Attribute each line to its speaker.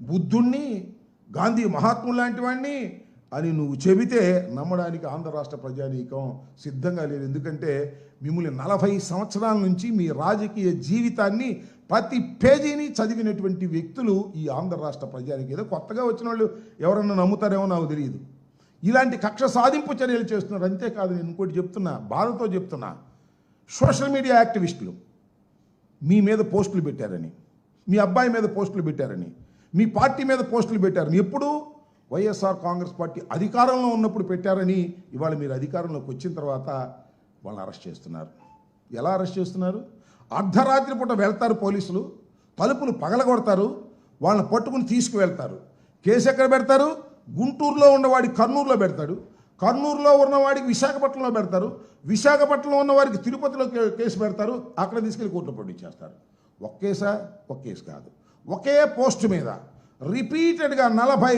Speaker 1: బుద్ధుణ్ణి గాంధీ మహాత్ము లాంటి వాడిని అని నువ్వు చెబితే నమ్మడానికి ఆంధ్ర రాష్ట్ర ప్రజానీకం సిద్ధంగా లేదు. ఎందుకంటే మిమ్మల్ని నలభై సంవత్సరాల నుంచి మీ రాజకీయ జీవితాన్ని ప్రతి పేజీని చదివినటువంటి వ్యక్తులు ఈ ఆంధ్ర రాష్ట్ర ప్రజానికి. ఏదో కొత్తగా వచ్చిన వాళ్ళు ఎవరన్నా నమ్ముతారేమో నాకు తెలియదు. ఇలాంటి కక్ష సాధింపు చర్యలు చేస్తున్నారు. అంతేకాదు నేను ఇంకోటి చెప్తున్నా బాధతో చెప్తున్నా. సోషల్ మీడియా యాక్టివిస్టులు మీ మీద పోస్టులు పెట్టారని మీ అబ్బాయి మీద పోస్టులు పెట్టారని మీ పార్టీ మీద పోస్టులు పెట్టారు ఎప్పుడు వైఎస్ఆర్ కాంగ్రెస్ పార్టీ అధికారంలో ఉన్నప్పుడు పెట్టారని ఇవాళ మీరు అధికారంలోకి వచ్చిన తర్వాత వాళ్ళని అరెస్ట్ చేస్తున్నారు. ఎలా అరెస్ట్ చేస్తున్నారు? అర్ధరాత్రి పూట వెళ్తారు పోలీసులు తలుపులు పగలగొడతారు వాళ్ళని పట్టుకుని తీసుకువెళ్తారు. కేసు ఎక్కడ పెడతారు? గుంటూరులో ఉన్నవాడి కర్నూలులో పెడతాడు. కర్నూలులో ఉన్నవాడికి విశాఖపట్నంలో పెడతారు. విశాఖపట్నంలో ఉన్నవాడికి తిరుపతిలో కేసు పెడతారు. అక్కడ తీసుకెళ్ళి కోర్టులో పండించేస్తారు ఒకేసా కేసా ఒక కేసు కాదు. ఒకే పోస్ట్ మీద రిపీటెడ్గా నలభై